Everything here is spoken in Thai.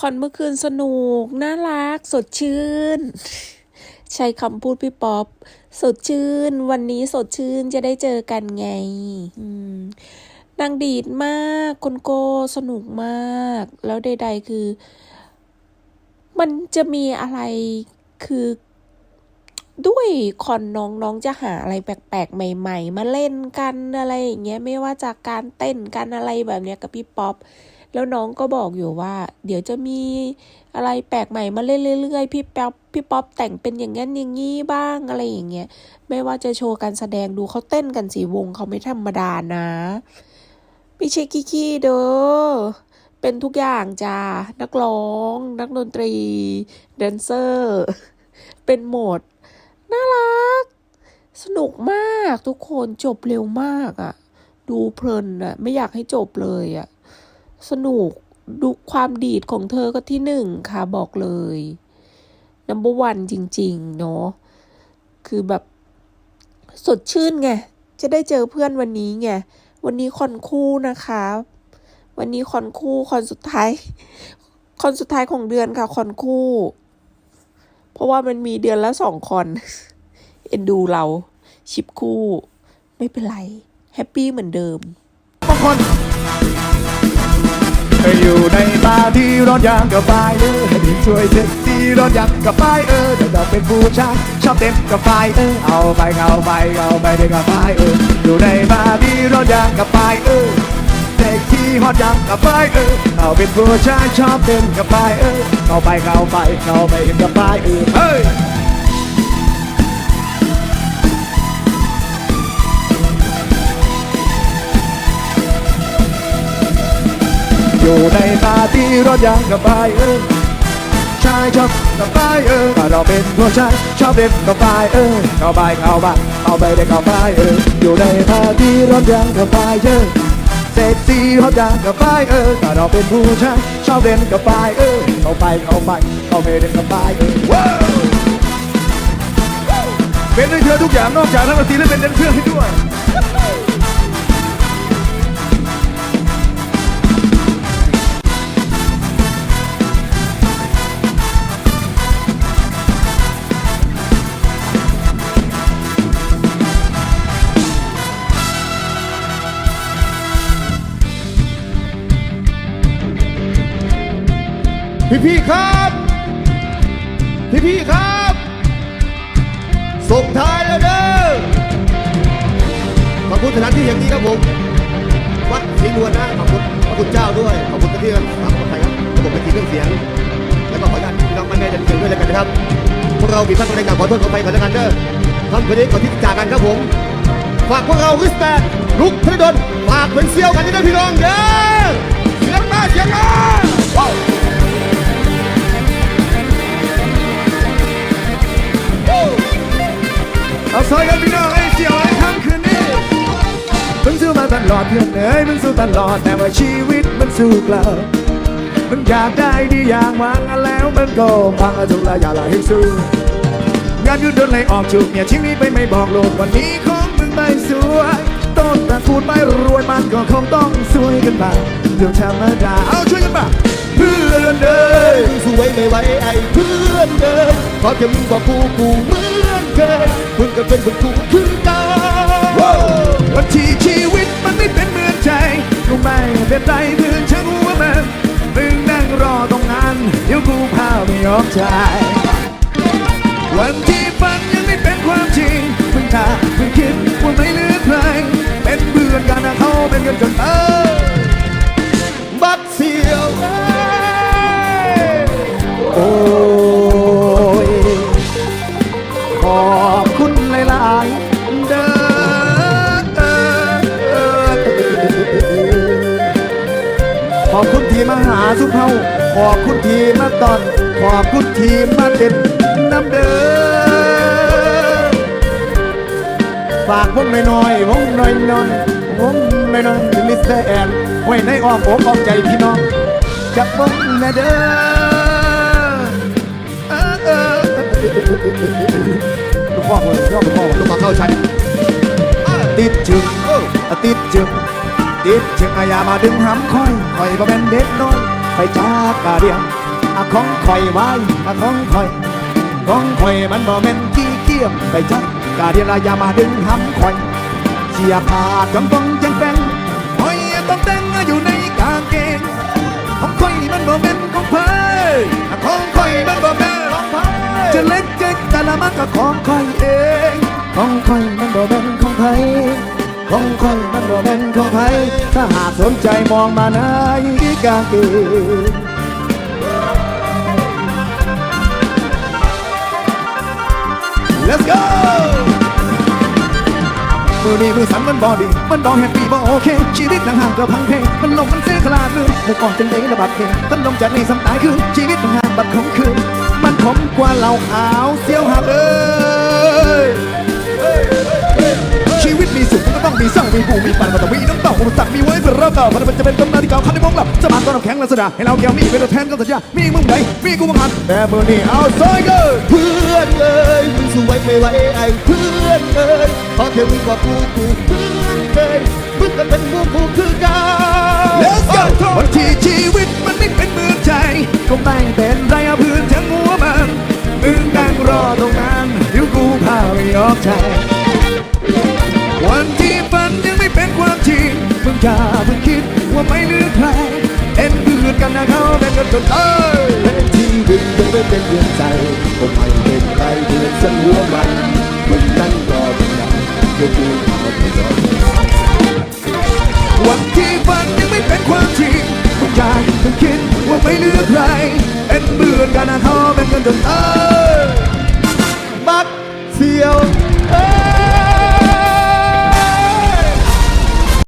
คอนเมื่อคืนสนุก น่ารัก สดชื่น ใช้คำพูดพี่ป๊อป สดชื่น วันนี้สดชื่นจะได้เจอกันไงนางดีดมากคุณโกสนุกมาก แล้วใดๆคือ มันจะมีอะไรคือด้วยคอนน้องน้องจะหาอะไรแปลกๆ ใหม่ ๆ มาเล่นกันอะไรอย่างเงี้ยไม่ว่าจากการเต้นกันอะไรแบบเนี้ยกับพี่ป๊อป แล้วน้องก็บอกอยู่ว่า เดี๋ยวจะมีอะไรแปลกใหม่มาเล่นเรื่อยๆพี่แป๊อปพี่ป๊อปแต่งเป็นอย่างนั้นอย่างนี้บ้างอะไรอย่างเงี้ยไม่ว่าจะโชว์การแสดงดูเขาเต้นกันสีวงเขาไม่ธรรมดานะไม่ใช่ขี้ๆเด้อเป็นทุกอย่างจ้านักร้อง นักดนตรีแดนเซอร์ เป็นหมด น่ารัก สนุกมากทุกคนจบเร็วมากอะ่ะ ดูเพลินอะ่ะ ไม่อยากให้จบเลยอะ่ะ สนุกดูความดีดของเธอก็ที่หนึ่งค่ะบอกเลย number o n จริง ๆ เนาะคือแบบสดชื่นไง จะได้เจอเพื่อนวันนี้ไง วันนี้คอนคู่นะคะ วันนี้คอนคู่คอนสุดท้าย คอนสุดท้ายของเดือนค่ะคอนคู่ เพราะว่ามันมีเดือนละสองคอนเอ็นดูเรา ชิปคู่ ไม่เป็นไร แฮปปี้เหมือนเดิมบางคน อยู่ในบาร์ที่ร้อนยางกับไฟเออให้ดีช่วยเซ็กซี่ร้อนยางกับไฟเออแต่ถ้าเป็นผู้ชายชอบเต็มกับไฟเออเอาไปเอาไปเอาไปเด็กกับไฟเอออยู่ในบาร์ที่ร้อนยางกับไฟเออเซ็กซี่ฮอตยางกับไฟเออเอาเป็นผู้ชายชอบเต็มกับไฟเออเอาไปเอาไปเอาไปเด็กกับไฟเออเฮ้ย อยู่ในปาร์ตี้รถยางกับไฟเออชายชอบกับไฟเออถ้าเราเป็นผู้ชายชอบเด็กกับไฟเออเข้าไปเข้าไปเข้าไปเด็กกับไฟเอออยู่ในปาร์ตี้รถยางกับไฟเออเซ็กซี่รถยางกับไฟเออถ้าเราเป็นผู้ชายชอบเด่นกับไฟเออเข้าไปเข้าไปเข้าไปเด็กกับไฟเออว้าวเป็นได้เธอทุกอย่างนอกจากนักดนตรีและเป็นแดนเซอร์ให้ด้วย พี่พี่ครับ พี่พี่ครับ ส่งท้ายแล้วเด้อขอบคุณสถานที่อย่างนี้ครับผมวัดศรีนวลนะขอบคุณขอบคุณเจ้าด้วยขอบคุณที่ทำขอบคุณครับระบบเป็นทีเครื่องเสียง แล้วก็ขออนุญาตพี่น้องมันแม่จะเสียงด้วยแล้วกันนะครับพวกเรามีท่านในการขอโทษขอไปก่อนแล้วกันเด้อทำคนนี้ก่อนที่จะจากกันครับผมฝากพวกเราวิสแปดลุกพระดลฝากเป็นเซียวกันด้วยพี่น้องเด้อเสียงมาเสียงน้า เพื่อนเอ้ยมึงสู้ตลอดแต่ว่าชีวิตมันสู้เปล่ามึงอยากได้ดีอย่างหวังแล้วมันก็พังทุกระยะละให้สู้งานยืดโดนไล่ออกจุกเนี่ยชิ้นนี้ไปไม่บอกโลกวันนี้ของมึงไม่สวยต้นตระกูลไม่รวยมันก็คงต้องสวยกันบ้างเรื่องธรรมดาเอาช่วยกันบ้างเพื่อนเอ้ยสวยไม่ไหวไอ้เพื่อนเดินขอเพียงมึงบอกกูกูเหมือนเคยมึงก็เป็นคนกูคือกัน อมใจ วันที่ฝันยังไม่เป็นความจริงเพิ่งถ้ามึงคิดว่าไม่เหลือใคร เป็นเบื่อกันนะเขาเป็นกันจนเออบักเสียวโอ้ยขอบคุณ ขอบคุณทีมมาหาสุเฮาขอบคุณทีมมาตอน ขอบคุณทีมมาเด็ดน้ำเด้อฝากวงน้อยๆวงน้อยน้อยๆวงน้อยน้อยๆมิสเตอร์แอนไว้ในอ้อมอกอ้อมใจพี่น้องจับวงนะเด้อเออเออลูกพ่อเลยลูกพ่อลูกมาเข้าชั้นติดจึงติดจึง ติดจึงอายามาดึงหำคอยคอยบ่เป็นเด็กน้อยไปจากกะเดียงอะของคอยไว้อะของคอยของคอยมันบ่แม่นขี้เกี่ยจไปจักกาเดียลายามาดึงหำคอยเสียขาดกำบองยังแปงคอยต้องแต่งอยู่ในกางเกงของคอยมันบ่แม่นของเพยอะของคอยมันบ่แม่นของเพยจะเล็กจะแต่ละมันก็ของคอยเองของคอยมันบ่แม่นของไผ ของคอยมันบ่แม่นของไผถ้าหากสนใจมองมาในกางเกง Let's go มือนี้มือสันมันบอดี มันบอแฮปปี้บอโอเค ชีวิตห่างก็พังเพมันลงมันเสียขลาดมือมุกอ่อนจนได้ระบาดเพมันลงจากนี้สำตายคือชีวิตห่างๆบัดขมคืนมันขมกว่าเหล้าขาวเสียวหักเอ้ มันจะเป็นตำนานที่เก่าคันในมองหลับสมานตอนน้ำแข็งและสดาให้เราแก้วมีเป็นตัวแทนกันสัญญามีมึงไหนมีกูบังคับแต่มือนี้เอาซอยเกินเพื่อนเอ้ยมึงสู้ไว้ไม่ไหวไอ้เพื่อนเอ้ยเพราะแค่มึงกว่ากูกูเพื่อนเอ้ยมึงก็เป็นพวกกูคือกัน Let's go วันที่ชีวิตมันไม่เป็นเหมือนใจก็ไม่เป็นไรอะเพื่อนทั้งหัวมันมึงนั่งรอตรงนั้นเดี๋ยวกูพาไปออกใจวันที่ฝันยังไม่เป็นความจริงมึงอย่าเพิ่งคิดว่า ไม่เหลือใครเอ็นเพื่อกันนะเขาเป็นกันจนตายเป็นชีวิตยังไม่เป็นเรื่องใจก็ไม่เป็นไรเพื่อนสันหัวมันมึงนั่งรอตรงนั้นเดี๋ยวกูพาไปรอวันที่ฝันยังไม่เป็นความจริงมึงอย่าเพิ่งคิดว่าไม่เหลือใครเอ็นเพื่อกันนะเขาเป็นกันจนตายบักเสียว